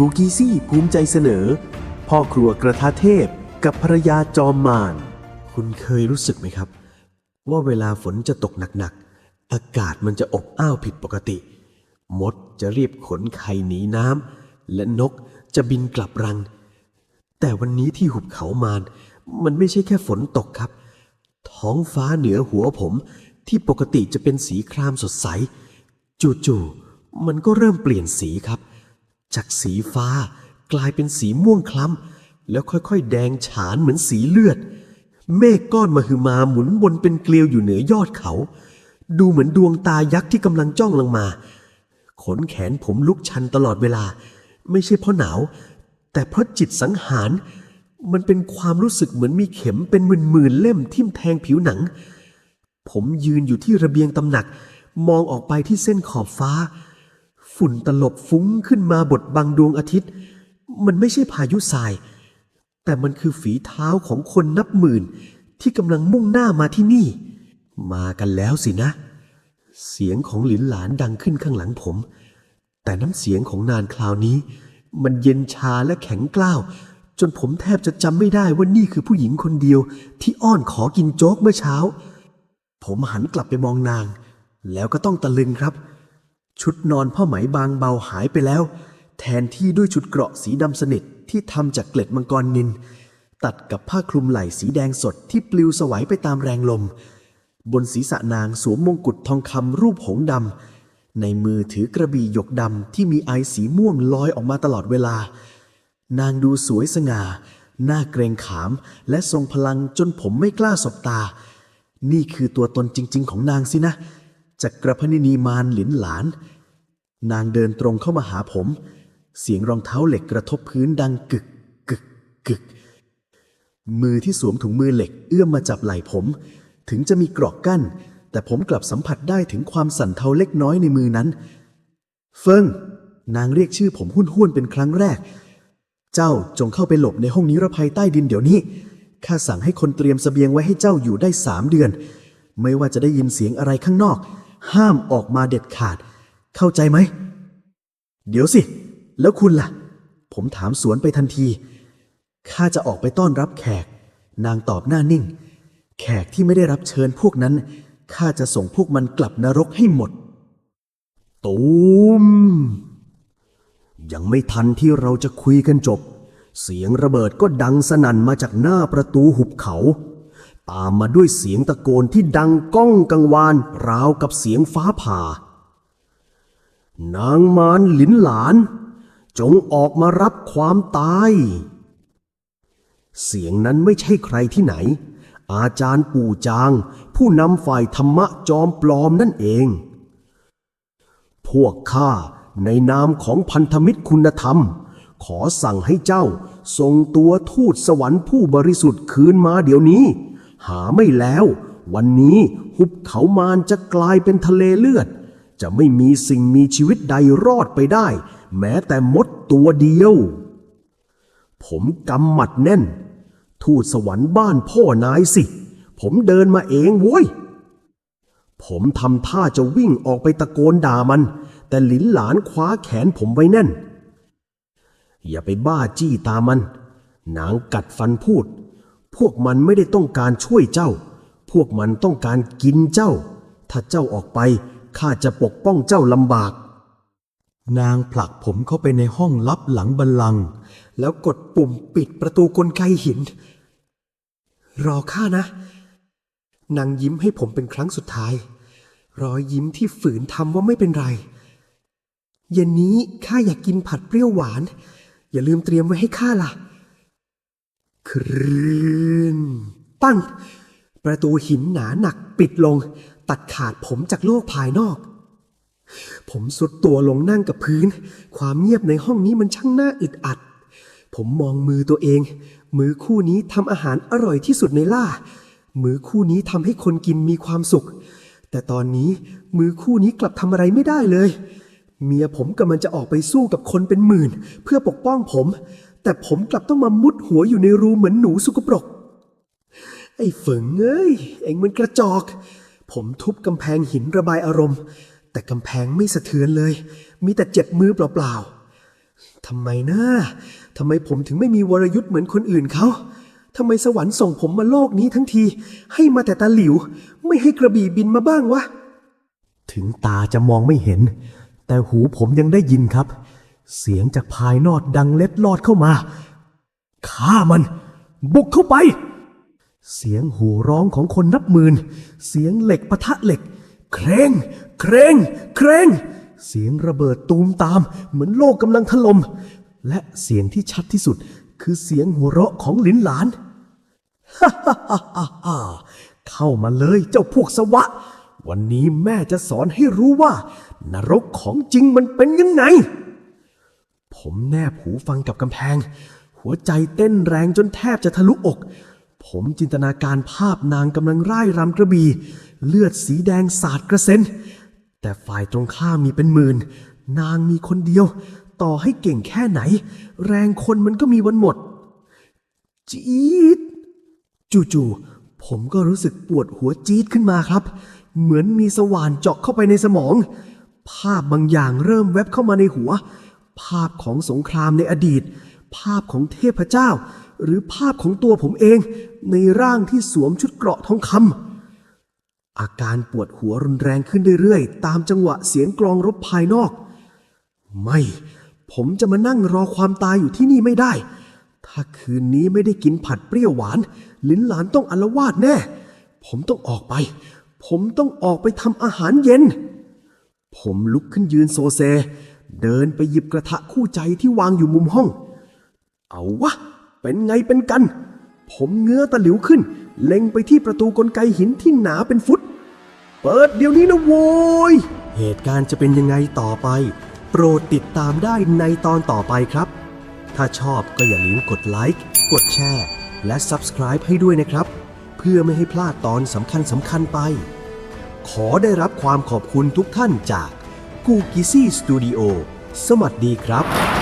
กูกีซี่ภูมิใจเสนอ พ่อครัวกระทะเทพกับภรรยาจอมมารคุณเคยรู้สึกไหมครับ ว่าเวลาฝนจะตกหนักๆ อากาศมันจะอบอ้าวผิดปกติ มดจะรีบขนไข่หนีน้ำและนกจะบินกลับรัง แต่วันนี้ที่หุบเขามารมันไม่ใช่แค่ฝนตกครับ ท้องฟ้าเหนือหัวผมที่ปกติจะเป็นสีครามสดใส จู่ๆมันก็เริ่มเปลี่ยนสีครับ จากสีฟ้ากลายเป็นสีม่วงคล้ำแล้วค่อยๆ แดงฉานเหมือนสีเลือด เมฆก้อนมหึมาหมุนวนเป็นเกลียวอยู่เหนือยอดเขา ดูเหมือนดวงตายักษ์ที่กำลังจ้องลงมา ขนแขนผมลุกชันตลอดเวลา ไม่ใช่เพราะหนาว แต่เพราะจิตสังหารมันเป็นความรู้สึกเหมือนมีเข็มเป็นหมื่นๆเล่มทิ่มแทงผิวหนัง ผมยืนอยู่ที่ระเบียงตำหนัก มองออกไปที่เส้นขอบฟ้า ฝุ่นตลบฟุ้งขึ้นมาบดบังดวงอาทิตย์ มันไม่ใช่พายุทราย แต่มันคือฝีเท้าของคนนับหมื่นที่กำลังมุ่งหน้ามาที่นี่ มากันแล้วสินะ เสียงของหลินหลานดังขึ้นข้างหลังผม แต่น้ำเสียงของนานคราวนี้ มันเย็นชาและแข็งกล้าว จนผมแทบจะจำไม่ได้ว่านี่คือผู้หญิงคนเดียว ที่อ้อนขอกินโจ๊กเมื่อเช้า ผมหันกลับไปมองนาง แล้วก็ต้องตะลึงครับ ชุดนอนผ้าไหมบางเบาหายไปแล้ว แทนที่ด้วยชุดเกราะสีดำสนิทที่ทำจากเกล็ดมังกรนิน ตัดกับผ้าคลุมไหล่สีแดงสดที่ปลิวสวัยไปตามแรงลม บนศีรษะนางสวมมงกุฎทองคำรูปหงส์ดำในมือถือกระบี่หยกดำที่มีไอสีม่วงลอยออกมาตลอดเวลา นางดูสวยสง่า หน้าเกรงขามและทรงพลังจนผมไม่กล้าสบตา นี่คือตัวตนจริง ๆ ของนางสินะ จักรพนินีมารหลินหลาน นางเดินตรงเข้ามาหาผม เสียงรองเท้าเหล็กกระทบพื้นดังกึกกึกกึก มือที่สวมถุงมือเหล็กเอื้อมมาจับไหล่ผม ถึงจะมีกรอกกั้น แต่ผมกลับสัมผัสได้ถึงความสั่นเทาเล็กน้อยในมือนั้น เฟิงนางเรียกชื่อผมหุ้นห้วนเป็นครั้งแรก เจ้าจงเข้าไปหลบในห้องนิรภัยใต้ดินเดี๋ยวนี้ข้าสั่งให้คนเตรียมเสบียงไว้ให้เจ้าอยู่ได้สามเดือน ไม่ว่าจะได้ยินเสียงอะไรข้างนอก ห้ามออกมาเด็ดขาด เข้าใจไหม เดี๋ยวสิ แล้วคุณล่ะ ผมถามสวนไปทันทีข้าจะออกไปต้อนรับแขก นางตอบหน้านิ่ง แขกที่ไม่ได้รับเชิญพวกนั้นข้าจะส่งพวกมันกลับนรกให้หมด ตูม ยังไม่ทันที่เราจะคุยกันจบ เสียงระเบิดก็ดังสนั่นมาจากหน้าประตูหุบเขา ตามมาด้วยเสียงตะโกนที่ดังก้องกังวาน ราวกับเสียงฟ้าผ่า นางมารหลินหลาน จงออกมารับความตาย เสียงนั้นไม่ใช่ใครที่ไหน อาจารย์ปู่จาง ผู้นำฝ่ายธรรมะจอมปลอมนั่นเอง พวกข้าในนามของพันธมิตรคุณธรรม ขอสั่งให้เจ้าส่งตัวทูตสวรรค์ผู้บริสุทธิ์คืนมาเดี๋ยวนี้ หาไม่แล้ว วันนี้หุบเขามารจะกลายเป็นทะเลเลือด จะไม่มีสิ่งมีชีวิตใดรอดไปได้ แม้แต่มดตัวเดียว ผมกำหมัดแน่น ทูตสวรรค์บ้านพ่อนายสิ ผมเดินมาเองโว้ย ผมทำท่าจะวิ่งออกไปตะโกนด่ามัน แต่หลินหลานคว้าแขนผมไว้แน่น อย่าไปบ้าจี้ตามัน นางกัดฟันพูด พวกมันไม่ได้ต้องการช่วยเจ้า พวกมันต้องการกินเจ้า ถ้าเจ้าออกไปข้าจะปกป้องเจ้าลำบาก นางผลักผมเข้าไปในห้องลับหลังบันลัง แล้วกดปุ่มปิดประตูกลไกหิน รอข้านะ นางยิ้มให้ผมเป็นครั้งสุดท้าย รอยยิ้มที่ฝืนทำว่าไม่เป็นไร เย็นนี้ข้าอยากกินผัดเปรี้ยวหวาน อย่าลืมเตรียมไว้ให้ข้าล่ะ ครื่นปั้ง ประตูหินหนาหนักปิดลง ตัดขาดผมจากโลกภายนอก ผมสุดตัวลงนั่งกับพื้น ความเงียบในห้องนี้มันช่างน่าอึดอัด ผมมองมือตัวเอง มือคู่นี้ทำอาหารอร่อยที่สุดในล่า มือคู่นี้ทำให้คนกินมีความสุข แต่ตอนนี้มือคู่นี้กลับทำอะไรไม่ได้เลย เมียผมกำลังจะออกไปสู้กับคนเป็นหมื่น เพื่อปกป้องผม แต่ผมกลับต้องมามุดหัวอยู่ในรูเหมือนหนูสุกปรก ไอ้ฝึงเอ้ย เอ็งมันกระจอก ผมทุบกำแพงหินระบายอารมณ์ แต่กำแพงไม่สะเทือนเลย มีแต่เจ็บมือเปล่าๆทำไมนะทำไมผมถึงไม่มีวรยุทธ์เหมือนคนอื่นเขาทำไมสวรรค์ส่งผมมาโลกนี้ทั้งที ให้มาแต่ตาหลิว ไม่ให้กระบี่บินมาบ้างวะ ถึงตาจะมองไม่เห็น แต่หูผมยังได้ยินครับ เสียงจากภายนอกดังเล็ดลอดเข้ามาฆ่ามัน บุกเข้าไป เสียงหูร้องของคนนับหมื่น เสียงเหล็กปะทะเหล็ก เครงเครงเครงเสียงระเบิดตูมตาม เหมือนโลกกำลังถล่มและเสียงที่ชัดที่สุด คือเสียงหัวเราะของหลินหลานฮ่าฮ่าฮ่าฮ่าเข้ามาเลยเจ้าพวกสวะ วันนี้แม่จะสอนให้รู้ว่า นรกของจริงมันเป็นยังไง ผมแนบหูฟังกับกำแพง หัวใจเต้นแรงจนแทบจะทะลุอก ผมจินตนาการภาพนางกำลังร่ายรำกระบี่ เลือดสีแดงสาดกระเซ็น แต่ฝ่ายตรงข้ามมีเป็นหมื่น นางมีคนเดียว ต่อให้เก่งแค่ไหน แรงคนมันก็มีวันหมด จี๊ด จู่ๆ ผมก็รู้สึกปวดหัวจี๊ดขึ้นมาครับ เหมือนมีสว่านเจาะเข้าไปในสมอง ภาพบางอย่างเริ่มแวบเข้ามาในหัว ภาพของสงครามในอดีต ภาพของเทพเจ้า หรือภาพของตัวผมเอง ในร่างที่สวมชุดเกราะทองคำอาการปวดหัวรุนแรงขึ้นเรื่อยๆ ตามจังหวะเสียงกลองรบภายนอก ไม่ ผมจะมานั่งรอความตายอยู่ที่นี่ไม่ได้ ถ้าคืนนี้ไม่ได้กินผัดเปรี้ยวหวาน ลิ้นหลานต้องอลวาดแน่ ผมต้องออกไป ผมต้องออกไปทำอาหารเย็น ผมลุกขึ้นยืนโซเซ เดินไปหยิบกระทะคู่ใจที่วางอยู่มุมห้อง เอาวะ เป็นไงเป็นกัน ผมเงื้อตะหลิวขึ้น เล็งไปที่ประตูกลไกหินที่หนาเป็นฟุต เปิดเดี๋ยวนี้นะโว้ย เหตุการณ์จะเป็นยังไงต่อไป โปรดติดตามได้ในตอนต่อไปครับ ถ้าชอบก็อย่าลืมกดไลค์ กดแชร์ และ Subscribe ให้ด้วยนะครับ เพื่อไม่ให้พลาดตอนสำคัญสำคัญไป ขอได้รับความขอบคุณทุกท่านจาก กูกิซี่สตูดิโอสวัสดีครับ